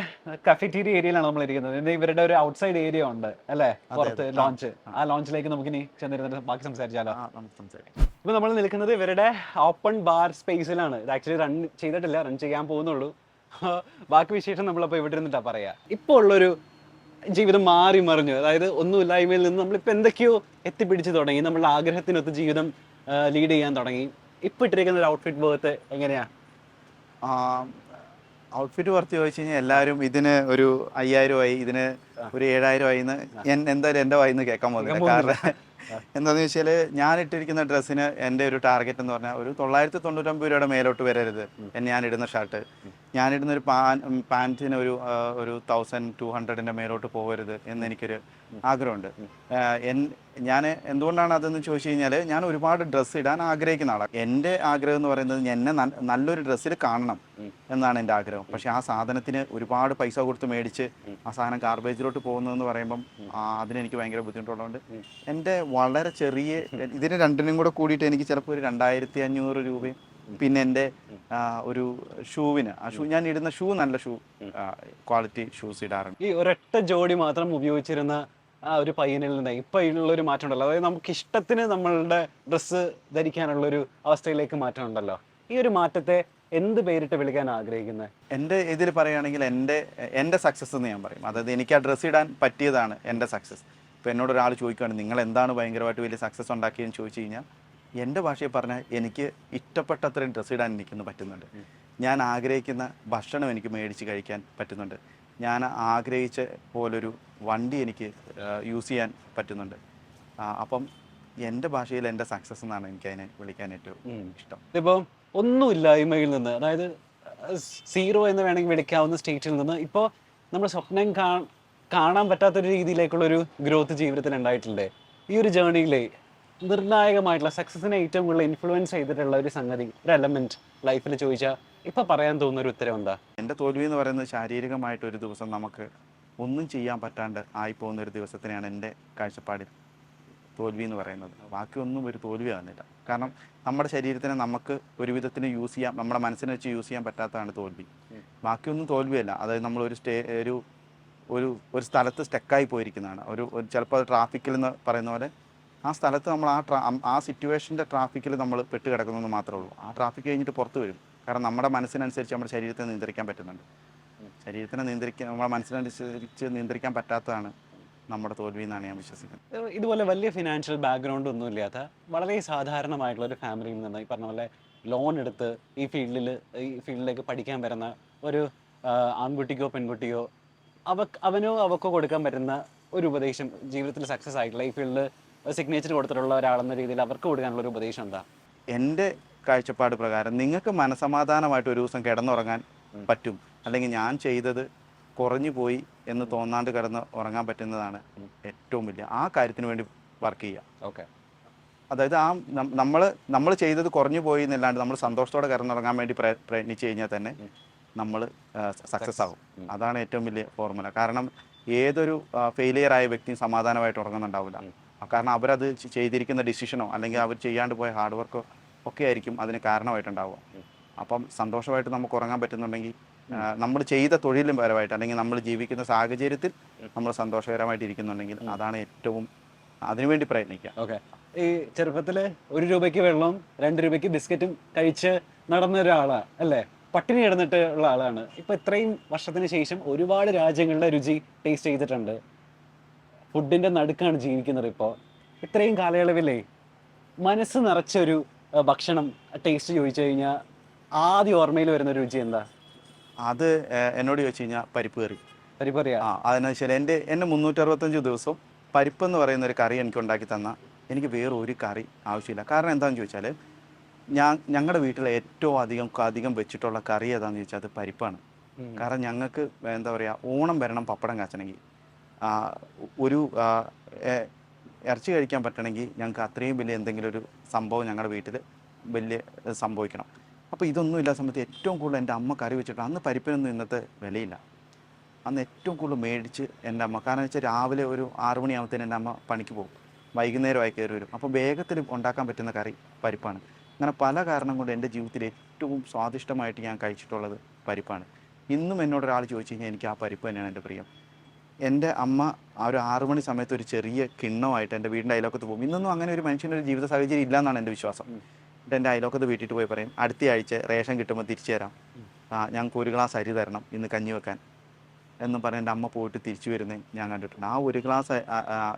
കഫറ്റീരിയ ഏരിയയിലാണ് നമ്മൾ ഇരിക്കുന്നത്? ഇവരുടെ ഒരു ഔട്ട്സൈഡ് ഏരിയ ഉണ്ട് അല്ലേ? പുറത്ത് ലോഞ്ച് ആ ലോഞ്ചിലേക്ക് നമുക്ക് ഇനി ചെന്നിരുന്നിട്ട് ബാക്കി സംസാരിച്ചാലോ? ഇപ്പൊ നമ്മൾ നിൽക്കുന്നത് ഇവരുടെ ഓപ്പൺ ബാർ സ്പേസിലാണ് ഇത് ആക്ച്വലി റൺ ചെയ്തിട്ടില്ല റൺ ചെയ്യാൻ പോകുന്നുള്ളൂ. ബാക്കി വിശേഷം നമ്മളപ്പോൾ ഇവിടെ ഇരുന്നിട്ടാ പറയാ. ഇപ്പോൾ ഉള്ളൊരു ജീവിതം മാറി മറിഞ്ഞു. അതായത് ഒന്നുമില്ലായ്മയിൽ നിന്ന് നമ്മളിപ്പോൾ എന്തൊക്കെയോ എത്തിപ്പിടിച്ച് തുടങ്ങി. നമ്മളുടെ ആഗ്രഹത്തിനൊത്ത് ജീവിതം ലീഡ് ചെയ്യാൻ തുടങ്ങി. ഇപ്പൊ ഇട്ടിരിക്കുന്ന ഒരു ഔട്ട്ഫിറ്റ് ബോധത്തെ എങ്ങനെയാ? ഔട്ട്ഫിറ്റ് പുറത്ത് ചോദിച്ചു കഴിഞ്ഞാൽ എല്ലാവരും ഇതിന് ഒരു അയ്യായിരം ആയി ഇതിന് ഒരു ഏഴായിരം ആയി എന്ന് എൻ- എന്തായാലും എന്റെ വായിന്ന് കേൾക്കാൻ പോകുന്നില്ല. കാരണം എന്താണെന്ന് വെച്ചാൽ ഞാൻ ഇട്ടിരിക്കുന്ന ഡ്രസ്സിന് എന്റെ ഒരു ടാർഗറ്റ് എന്ന് പറഞ്ഞാൽ ഒരു തൊള്ളായിരത്തി തൊണ്ണൂറ്റൊമ്പത് രൂപയുടെ മേലോട്ട് വരരുത്. ഞാൻ ഇടുന്ന ഷർട്ട്. ഞാൻ ഇടുന്ന ഒരു പാൻ പാന്റിന് ഒരു ഒരു തൗസൻഡ് ടു ഹൺഡ്രഡിന്റെ മേലോട്ട് പോകരുത് എന്ന് എനിക്കൊരു ആഗ്രഹമുണ്ട് എൻ ഞാൻ എന്തുകൊണ്ടാണ് അതെന്ന് ചോദിച്ചു കഴിഞ്ഞാൽ ഞാൻ ഒരുപാട് ഡ്രസ്സ് ഇടാൻ ആഗ്രഹിക്കുന്ന ആളാണ് എന്റെ ആഗ്രഹം എന്ന് പറയുന്നത് എന്നെ നല്ലൊരു ഡ്രസ്സിൽ കാണണം എന്നാണ് എന്റെ ആഗ്രഹം. പക്ഷേ ആ സാധനത്തിന് ഒരുപാട് പൈസ കൊടുത്ത് മേടിച്ച് ആ സാധനം ഗാർബേജിലോട്ട് പോകുന്നതെന്ന് പറയുമ്പം അതിനെനിക്ക് ഭയങ്കര ബുദ്ധിമുട്ടുള്ളതുകൊണ്ട് എന്റെ വളരെ ചെറിയ ഇതിന് രണ്ടിനും കൂടെ കൂടിയിട്ട് എനിക്ക് ചിലപ്പോൾ ഒരു രണ്ടായിരത്തി അഞ്ഞൂറ് രൂപയും പിന്നെ എന്റെ ഒരു ഷൂവിന്. ആ ഷൂ ഞാൻ ഇടുന്ന ഷൂ നല്ല ഷൂ ക്വാളിറ്റി ഷൂസ് ഇടാറുണ്ട്. ഈ ഒരൊറ്റ ജോഡി മാത്രം ഉപയോഗിച്ചിരുന്ന ആ ഒരു പയ്യനിൽ നിന്ന് ഇപ്പൊ ഉള്ളൊരു മാറ്റം ഉണ്ടല്ലോ അതായത് നമുക്ക് ഇഷ്ടത്തിന് നമ്മളുടെ ഡ്രസ്സ് ധരിക്കാനുള്ള ഒരു അവസ്ഥയിലേക്ക് മാറ്റം ഉണ്ടല്ലോ ഈ ഒരു മാറ്റത്തെ എന്ത് പേരിട്ട് വിളിക്കാൻ ആഗ്രഹിക്കുന്നത് എന്റെ ഇതിൽ പറയുകയാണെങ്കിൽ എന്റെ എന്റെ സക്സസ് എന്ന് ഞാൻ പറയും. അതായത് എനിക്ക് ആ ഡ്രസ്സ് ഇടാൻ പറ്റിയതാണ് എന്റെ സക്സസ് ഇപ്പോൾ എന്നോട് ഒരാൾ ചോദിക്കുകയാണ് നിങ്ങൾ എന്താണ് ഭയങ്കരമായിട്ട് വലിയ സക്സസ് ഉണ്ടാക്കിയെന്ന് ചോദിച്ചു കഴിഞ്ഞാൽ എന്റെ ഭാഷയിൽ പറഞ്ഞാൽ എനിക്ക് ഇഷ്ടപ്പെട്ടത്രയും ഡ്രസ്സ് ഇടാൻ എനിക്കൊന്ന് പറ്റുന്നുണ്ട്. ഞാൻ ആഗ്രഹിക്കുന്ന ഭക്ഷണം എനിക്ക് മേടിച്ച് കഴിക്കാൻ പറ്റുന്നുണ്ട്. ഞാൻ ആഗ്രഹിച്ച പോലൊരു വണ്ടി എനിക്ക് യൂസ് ചെയ്യാൻ പറ്റുന്നുണ്ട്. അപ്പം എന്റെ ഭാഷയിൽ എന്റെ സക്സസ് എന്നാണ് എനിക്ക് അതിനെ വിളിക്കാൻ ഏറ്റവും ഇഷ്ടം. ഇപ്പം ഒന്നുമില്ലായ്മയിൽ നിന്ന് അതായത് സീറോ എന്ന് വേണമെങ്കിൽ വിളിക്കാവുന്ന സ്റ്റേറ്റിൽ നിന്ന് ഇപ്പോൾ നമ്മുടെ സ്വപ്നം കാണാൻ പറ്റാത്തൊരു രീതിയിലേക്കുള്ള ഒരു ഗ്രോത്ത് ജീവിതത്തിൽ ഉണ്ടായിട്ടില്ലേ ഈ ഒരു ജേർണിയിലെ നിർണായകമായിട്ടുള്ള സക്സസിനെ ഏറ്റവും കൂടുതൽ ഇൻഫ്ലുവൻസ് ചെയ്തിട്ടുള്ള ഒരു സംഗതി ഒരു എലമെന്റ് ലൈഫിൽ ചോദിച്ചാൽ ഇപ്പൊ പറയാൻ തോന്നുന്ന ഒരു ഉത്തരം എന്താ? എന്റെ തോൽവി എന്ന് പറയുന്നത് ശാരീരികമായിട്ട് ഒരു ദിവസം നമുക്ക് ഒന്നും ചെയ്യാൻ പറ്റാണ്ട് ആയിപ്പോകുന്ന ഒരു ദിവസത്തിനെയാണ് എന്റെ കാഴ്ചപ്പാടിൽ തോൽവി എന്ന് പറയുന്നത്. ബാക്കിയൊന്നും ഒരു തോൽവി ആകുന്നില്ല കാരണം നമ്മുടെ ശരീരത്തിനെ നമുക്ക് ഒരു വിധത്തിന് യൂസ് ചെയ്യാം നമ്മുടെ മനസ്സിനെ വെച്ച് യൂസ് ചെയ്യാൻ പറ്റാത്തതാണ് തോൽവി. ബാക്കിയൊന്നും തോൽവിയല്ല. അതായത് നമ്മൾ ഒരു സ്റ്റേ ഒരു ഒരു ഒരു സ്ഥലത്ത് സ്റ്റക്കായി പോയിരിക്കുന്നതാണ്. ഒരു ചിലപ്പോൾ ട്രാഫിക്കിൽ എന്ന് പറയുന്ന പോലെ ആ സ്ഥലത്ത് നമ്മൾ ആ ട്രാ ആ സിറ്റുവേഷന്റെ ട്രാഫിക്കിൽ നമ്മൾ പെട്ട് കിടക്കുന്നതെന്ന് മാത്രമേ ഉള്ളൂ. ആ ട്രാഫിക് കഴിഞ്ഞിട്ട് പുറത്ത് വരും. കാരണം നമ്മുടെ മനസ്സിനനുസരിച്ച് നമ്മുടെ ശരീരത്തെ നിയന്ത്രിക്കാൻ പറ്റുന്നുണ്ട്. ശരീരത്തിനെ നിയന്ത്രിക്കാൻ നമ്മുടെ മനസ്സിനനുസരിച്ച് നിയന്ത്രിക്കാൻ പറ്റാത്തതാണ് നമ്മുടെ തോൽവി എന്നാണ് ഞാൻ വിശ്വസിക്കുന്നത്. ഇതുപോലെ വലിയ ഫിനാൻഷ്യൽ ബാക്ക്ഗ്രൗണ്ട് ഒന്നും ഇല്ലാത്ത വളരെ സാധാരണമായിട്ടുള്ള ഒരു ഫാമിലിയിൽ നിന്ന് ഈ പറഞ്ഞ പോലെ ലോൺ എടുത്ത് ഈ ഫീൽഡിൽ ഈ ഫീൽഡിലേക്ക് പഠിക്കാൻ വരുന്ന ഒരു ആൺകുട്ടിക്കോ പെൺകുട്ടിയോ അവ അവനോ അവക്കോ കൊടുക്കാൻ പറ്റുന്ന ഒരു ഉപദേശം ജീവിതത്തിൽ സക്സസ് ആയിട്ടുള്ള ഈ ഫീൽഡിൽ സിഗ്നേച്ചർ കൊടുത്തിട്ടുള്ള ഒരാളെന്ന രീതിയിൽ അവർക്ക് കൊടുക്കാനുള്ള ഒരു ഉപദേശം എന്താ? എന്റെ കാഴ്ചപ്പാട് പ്രകാരം നിങ്ങൾക്ക് മനസമാധാനമായിട്ട് ഒരു ദിവസം കിടന്നുറങ്ങാൻ പറ്റും. അല്ലെങ്കിൽ ഞാൻ ചെയ്തത് കുറഞ്ഞു പോയി എന്ന് തോന്നാണ്ട് കിടന്ന് ഉറങ്ങാൻ പറ്റുന്നതാണ് ഏറ്റവും വലിയ ആ കാര്യത്തിന് വേണ്ടി വർക്ക് ചെയ്യുക. ഓക്കെ. അതായത് ആ നമ്മൾ നമ്മൾ ചെയ്തത് കുറഞ്ഞു പോയി എന്നല്ലാണ്ട് നമ്മൾ സന്തോഷത്തോടെ കിടന്നുറങ്ങാൻ വേണ്ടി പ്രയത്നിച്ചു പ്രയത്നിച്ച് കഴിഞ്ഞാൽ തന്നെ നമ്മൾ സക്സസ് ആകും അതാണ് ഏറ്റവും വലിയ ഫോർമുല കാരണം ഏതൊരു ഫെയിലിയർ ആയ വ്യക്തിയും സമാധാനമായിട്ട് ഉറങ്ങുന്നുണ്ടാവില്ല. കാരണം അവരത് ചെയ്തിരിക്കുന്ന ഡിസിഷനോ അല്ലെങ്കിൽ അവർ ചെയ്യാണ്ട് പോയ ഹാർഡ് വർക്കോ ഒക്കെ ആയിരിക്കും അതിന് കാരണമായിട്ടുണ്ടാവുക. അപ്പം സന്തോഷമായിട്ട് നമുക്ക് ഉറങ്ങാൻ പറ്റുന്നുണ്ടെങ്കിൽ നമ്മൾ ചെയ്ത തൊഴിലും പരമായിട്ട് അല്ലെങ്കിൽ നമ്മൾ ജീവിക്കുന്ന സാഹചര്യത്തിൽ നമ്മൾ സന്തോഷകരമായിട്ട് ഇരിക്കുന്നുണ്ടെങ്കിൽ അതാണ് ഏറ്റവും അതിനുവേണ്ടി പ്രയത്നിക്കുക. ഓക്കെ. ഈ ചെറുപ്പത്തിൽ ഒരു രൂപയ്ക്ക് വെള്ളവും രണ്ട് രൂപയ്ക്ക് ബിസ്ക്കറ്റും കഴിച്ച് നടന്ന ഒരാളാണ് അല്ലേ? പട്ടിണി കിടന്നിട്ട് ഉള്ള ആളാണ്. ഇപ്പൊ ഇത്രയും വർഷത്തിന് ശേഷം ഒരുപാട് രാജ്യങ്ങളുടെ രുചി ടേസ്റ്റ് ചെയ്തിട്ടുണ്ട്. ഫുഡിന്റെ നടുക്കാണ് ജീവിക്കുന്നത് ഇപ്പോൾ ഇത്രയും കാലയളവിലേ മനസ്സ് നിറച്ചൊരു ഭക്ഷണം ടേസ്റ്റ് ചോദിച്ചു കഴിഞ്ഞാൽ ആദ്യം ഓർമ്മയിൽ വരുന്ന രുചി എന്താ? അത് എന്നോട് ചോദിച്ചു കഴിഞ്ഞാൽ പരിപ്പ് കറി. പരിപ്പ് കറിയാ? ആ അതെന്നു വെച്ചാൽ എന്റെ എന്റെ മുന്നൂറ്ററുപത്തഞ്ച് ദിവസവും പരിപ്പ് എന്ന് പറയുന്ന ഒരു കറി എനിക്ക് ഉണ്ടാക്കി തന്ന എനിക്ക് വേറെ ഒരു കറി ആവശ്യമില്ല. കാരണം എന്താണെന്ന് ചോദിച്ചാൽ ഞാൻ ഞങ്ങളുടെ വീട്ടിൽ ഏറ്റവും അധികം അധികം വെച്ചിട്ടുള്ള കറി ഏതാണെന്ന് ചോദിച്ചാൽ അത് പരിപ്പാണ്. കാരണം ഞങ്ങൾക്ക് എന്താ പറയുക ഓണം വരണം പപ്പടം കാച്ചണമെങ്കിൽ. ഒരു ഇറച്ചി കഴിക്കാൻ പറ്റണമെങ്കിൽ ഞങ്ങൾക്ക് അത്രയും വലിയ എന്തെങ്കിലും ഒരു സംഭവം ഞങ്ങളുടെ വീട്ടിൽ വലിയ സംഭവിക്കണം. അപ്പോൾ ഇതൊന്നും ഇല്ലാത്ത സമയത്ത് ഏറ്റവും കൂടുതൽ എന്റെ അമ്മ കറി വെച്ചിട്ട് അന്ന് പരിപ്പിനൊന്നും ഇന്നത്തെ വിലയില്ല. അന്ന് ഏറ്റവും കൂടുതൽ മേടിച്ച് എന്റെ അമ്മ കാരണം വെച്ചാൽ രാവിലെ ഒരു ആറു മണിയാകുമ്പോഴത്തേന് എന്റെ അമ്മ പണിക്ക് പോകും. വൈകുന്നേരമായി കയറി വരും. അപ്പോൾ വേഗത്തിൽ ഉണ്ടാക്കാൻ പറ്റുന്ന കറി പരിപ്പാണ്. അങ്ങനെ പല കാരണം കൊണ്ട് എന്റെ ജീവിതത്തിൽ ഏറ്റവും സ്വാദിഷ്ടമായിട്ട് ഞാൻ കഴിച്ചിട്ടുള്ളത് പരിപ്പാണ്. ഇന്നും എന്നോട് ഒരാൾ ചോദിച്ചു കഴിഞ്ഞാൽ എനിക്ക് ആ പരിപ്പ് തന്നെയാണ് എന്റെ പ്രിയം. എന്റെ അമ്മ ആ ഒരു ആറു മണി സമയത്ത് ഒരു ചെറിയ കിണ്ണമായിട്ട് എന്റെ വീടിന്റെ അയലോക്കത്ത് പോകും. ഇന്നൊന്നും അങ്ങനെ ഒരു മനുഷ്യന്റെ ഒരു ജീവിത സാഹചര്യം ഇല്ല എന്നാണ് എന്റെ വിശ്വാസം. എന്നിട്ട് എന്റെ അയലോക്കത്ത് വീട്ടിട്ട് പോയി പറയും അടുത്ത ആഴ്ച റേഷൻ കിട്ടുമ്പോൾ തിരിച്ചു തരാം. ആ ഞങ്ങൾക്ക് ഒരു ഗ്ലാസ് അരി തരണം ഇന്ന് കഞ്ഞി വെക്കാൻ. എന്നും പറഞ്ഞ് എന്റെ അമ്മ പോയിട്ട് തിരിച്ചു വരുന്നത് ഞാൻ കണ്ടിട്ടുണ്ട്. ആ ഒരു ഗ്ലാസ്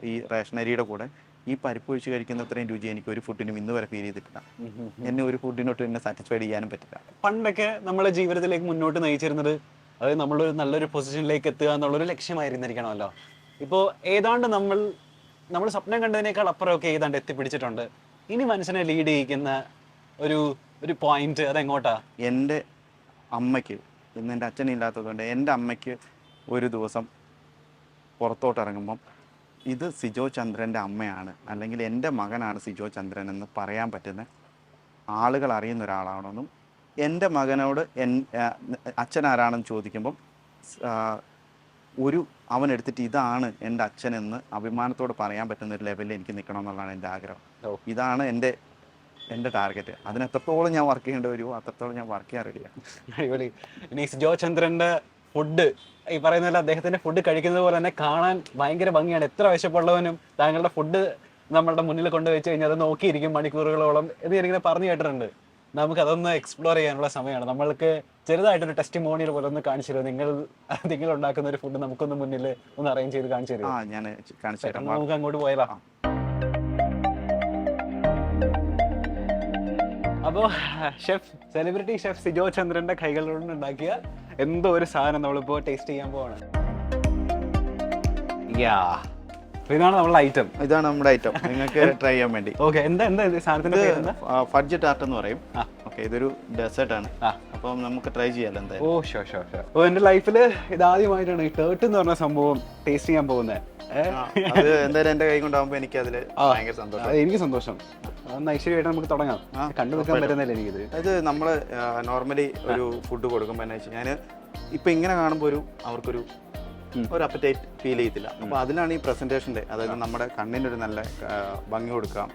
ഈ റേഷൻ അരിയുടെ കൂടെ ഈ പരിപ്പ് ഒഴിച്ച് കഴിക്കുന്ന അത്രയും രുചി എനിക്ക് ഒരു ഫുഡിനും ഇന്ന് വരെ ഫീൽ ചെയ്തിട്ടില്ല. എന്നെ ഒരു ഫുഡിനോട്ട് എന്നെ സാറ്റിസ്ഫൈഡ് ചെയ്യാനും പറ്റില്ല. പണ്ടൊക്കെ നമ്മളെ ജീവിതത്തിലേക്ക് മുന്നോട്ട് നയിച്ചിരുന്നത് അത് നമ്മളൊരു നല്ലൊരു പൊസിഷനിലേക്ക് എത്തുക എന്നുള്ളൊരു ലക്ഷ്യമായിരുന്നിരിക്കണമല്ലോ. ഇപ്പോൾ ഏതാണ്ട് നമ്മൾ നമ്മൾ സ്വപ്നം കണ്ടതിനേക്കാൾ അപ്പുറമൊക്കെ ഏതാണ്ട് എത്തിപ്പിടിച്ചിട്ടുണ്ട്. ഇനി മനുഷ്യനെ ലീഡ് ചെയ്യിക്കുന്ന ഒരു ഒരു പോയിന്റ് അതെങ്ങോട്ടാ? എന്റെ അമ്മയ്ക്ക് ഇന്ന് എന്റെ അച്ഛനില്ലാത്തതുകൊണ്ട് എന്റെ അമ്മയ്ക്ക് ഒരു ദിവസം പുറത്തോട്ട് ഇറങ്ങുമ്പം ഇത് സിജോ ചന്ദ്രന്റെ അമ്മയാണ് അല്ലെങ്കിൽ എന്റെ മകനാണ് സിജോ ചന്ദ്രൻ എന്ന് പറയാൻ പറ്റുന്ന ആളുകൾ അറിയുന്ന ഒരാളാണെന്നും എന്റെ മകനോട് എൻ അച്ഛൻ ആരാണെന്ന് ചോദിക്കുമ്പം ഒരു അവൻ എടുത്തിട്ട് ഇതാണ് എന്റെ അച്ഛനെന്ന് അഭിമാനത്തോട് പറയാൻ പറ്റുന്ന ഒരു ലെവലിൽ എനിക്ക് നിൽക്കണം എന്നുള്ളതാണ് എന്റെ ആഗ്രഹം. ഇതാണ് എന്റെ എന്റെ ടാർഗറ്റ് അതിന് എത്രത്തോളം ഞാൻ വർക്ക് ചെയ്യേണ്ടി വരുമോ അത്രത്തോളം ഞാൻ വർക്ക് ചെയ്യാൻ റെഡിയാണ് അടിപൊളി. നീസ് സിജോ ഫുഡ് ഈ പറയുന്ന പോലെ അദ്ദേഹത്തിന്റെ ഫുഡ് കഴിക്കുന്നത് പോലെ തന്നെ കാണാൻ ഭയങ്കര ഭംഗിയാണ്. എത്ര വിശപ്പുള്ളവനും താങ്കളുടെ ഫുഡ് നമ്മളുടെ മുന്നിൽ കൊണ്ടുവച്ച് കഴിഞ്ഞാൽ അത് നോക്കിയിരിക്കും മണിക്കൂറുകളോളം എന്ന് ഞാനിങ്ങനെ പറഞ്ഞു കേട്ടിട്ടുണ്ട്. നമുക്ക് അതൊന്ന് എക്സ്പ്ലോർ ചെയ്യാനുള്ള സമയമാണ്. നമ്മൾക്ക് ചെറുതായിട്ടൊരു ടെസ്റ്റ് മോണിയൽ പോലെ ഒന്ന് കാണിച്ചു തരും നിങ്ങൾ നിങ്ങൾ ഉണ്ടാക്കുന്ന ഒരു ഫുഡ് നമുക്കൊന്ന് മുന്നിൽ ഒന്ന് അറേഞ്ച് ചെയ്ത് കാണിച്ചു ആ ഞാൻ കാണിച്ചു തരാം. നമുക്ക് അങ്ങോട്ട് പോയതാ അപ്പോ ഷെഫ് സെലിബ്രിറ്റി ഷെഫ് സിജോ ചന്ദ്രന്റെ കൈകളോട് ഉണ്ടാക്കിയ എന്തോ ഒരു സാധനം നമ്മളിപ്പോ ടേസ്റ്റ് ചെയ്യാൻ പോവാണ്. യാ ഇതാണ് നമ്മുടെ ഐറ്റം ഇതാണ് നമ്മുടെ ഐറ്റം നിങ്ങൾക്ക് ട്രൈ ചെയ്യാൻ വേണ്ടി. ഓക്കെ എന്താ എന്താ സാധനത്തിന്റെ പേര് എന്താ ഫഡ്ജ് ടാർട്ട് എന്ന് പറയും. ഓക്കെ ഇതൊരു ഡെസേർട്ട് ആണ്. അപ്പോൾ അപ്പം നമുക്ക് ട്രൈ ചെയ്യാലോ എന്താ ഓ ഷോ ഷോ ഷോ ഓ എന്റെ ലൈഫിൽ ഇതാദ്യമായിട്ടാണ് ഈ ടേർട്ട് എന്ന് പറഞ്ഞ സംഭവം ടേസ്റ്റ് ചെയ്യാൻ പോകുന്നത്. അത് എന്തായാലും എന്റെ കൈ കൊണ്ടാകുമ്പോൾ എനിക്ക് അതിൽ ഭയങ്കര സന്തോഷം. എനിക്ക് സന്തോഷം. ഐശ്വര്യമായിട്ട് നമുക്ക് തുടങ്ങാം. കണ്ടു നിൽക്കാൻ പറ്റുന്നില്ല എനിക്കിത് അത് നമ്മൾ നോർമലി ഒരു ഫുഡ് കൊടുക്കുമ്പോൾ എന്നാ വെച്ചാൽ ഞാൻ ഇപ്പം ഇങ്ങനെ കാണുമ്പോൾ ഒരു അവർക്കൊരു ഒരു അപ്പറ്റൈറ്റ് ഫീൽ ചെയ്തില്ല അപ്പോൾ അതിലാണ് ഈ പ്രസന്റേഷന്റെ അതായത് നമ്മുടെ കണ്ണിനൊരു നല്ല ഭംഗി കൊടുക്കാം.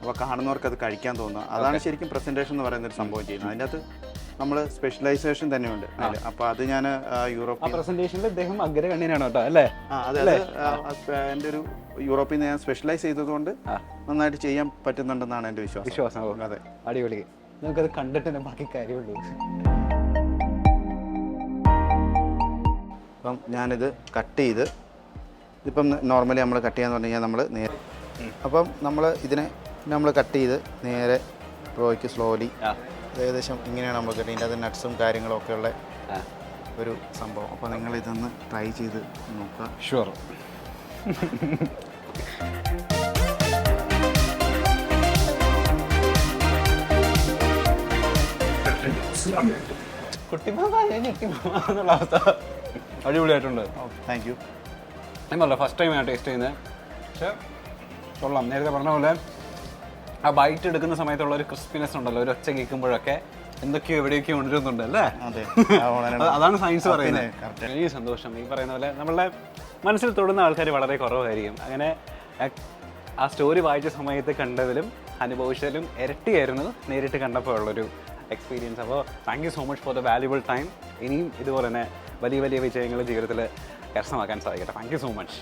അപ്പോൾ കാണുന്നവർക്ക് അത് കഴിക്കാൻ തോന്നുക. അതാണ് ശരിക്കും പ്രസന്റേഷൻ എന്ന് പറയുന്ന ഒരു സംഭവം ചെയ്യുന്നത്. അതിന്റെ അകത്ത് നമ്മൾ സ്പെഷ്യലൈസേഷൻ തന്നെയുണ്ട് അപ്പൊ അത് ഞാൻ യൂറോപ്പ് പ്രസന്റേഷനിൽ ഇദ്ദേഹം അഗ്രഗണ്യനാണ് കേട്ടോ അല്ലേ? അതെ എന്റെ ഒരു യൂറോപ്പിൽ നിന്ന് ഞാൻ സ്പെഷ്യലൈസ് ചെയ്തതുകൊണ്ട് നന്നായിട്ട് ചെയ്യാൻ പറ്റുന്നുണ്ടെന്നാണ് എന്റെ വിശ്വാസം. വിശ്വാസം അതെ. അടിപൊളി. നമുക്കത് കണ്ടിട്ട് തന്നെ ബാക്കി കാര്യമുള്ളൂ. അപ്പം ഞാനിത് കട്ട് ചെയ്ത് ഇതിപ്പം നോർമലി നമ്മൾ കട്ട് ചെയ്യാന്ന് പറഞ്ഞു കഴിഞ്ഞാൽ നമ്മൾ നേരെ അപ്പം നമ്മൾ ഇതിനെ നമ്മൾ കട്ട് ചെയ്ത് നേരെ പ്രോയ്ക്ക് സ്ലോലി ഏകദേശം ഇങ്ങനെയാണ് നമ്മൾ കട്ട് ചെയ്യുന്നത്. അത് നട്ട്സും കാര്യങ്ങളും ഒക്കെ ഉള്ള ഒരു സംഭവം. അപ്പോൾ നിങ്ങൾ ഇതൊന്ന് ട്രൈ ചെയ്ത് നോക്കുക. ഷുവർ കുട്ടിമാമ ഞാൻ ഞെട്ടിമാമ എന്നുള്ള അവസ്ഥ. അടിപൊളിയായിട്ടുണ്ട്. താങ്ക് യു ഞാൻ പറഞ്ഞ ഫസ്റ്റ് ടൈം ഞാൻ ടേസ്റ്റ് ചെയ്യുന്നത്. പക്ഷേ കൊള്ളാം. നേരത്തെ പറഞ്ഞ പോലെ ആ ബൈറ്റ് എടുക്കുന്ന സമയത്തുള്ള ഒരു ക്രിസ്പിനെസ് ഉണ്ടല്ലോ ഒരു ഒച്ച കേൾക്കുമ്പോഴൊക്കെ എന്തൊക്കെയോ എവിടെയൊക്കെ ഉണരുന്നുണ്ട് അല്ലേ? അതാണ് സയൻസ് പറയുന്നത്. എനിക്ക് സന്തോഷം ഈ പറയുന്ന പോലെ നമ്മളുടെ മനസ്സിൽ തൊടുന്ന ആൾക്കാർ വളരെ കുറവായിരിക്കും. അങ്ങനെ ആ- ആ സ്റ്റോറി വായിച്ച സമയത്ത് കണ്ടതിലും അനുഭവിച്ചതിലും ഇരട്ടിയായിരുന്നു നേരിട്ട് കണ്ടപ്പോൾ ഉള്ളൊരു എക്സ്പീരിയൻസ് അപ്പോൾ thank you so much for the valuable time ഇനിയും ഇതുപോലെ തന്നെ വലിയ വലിയ വിജയങ്ങൾ ജീവിതത്തിൽ കരസ്ഥമാക്കാൻ സാധിക്കട്ടെ. Thank you so much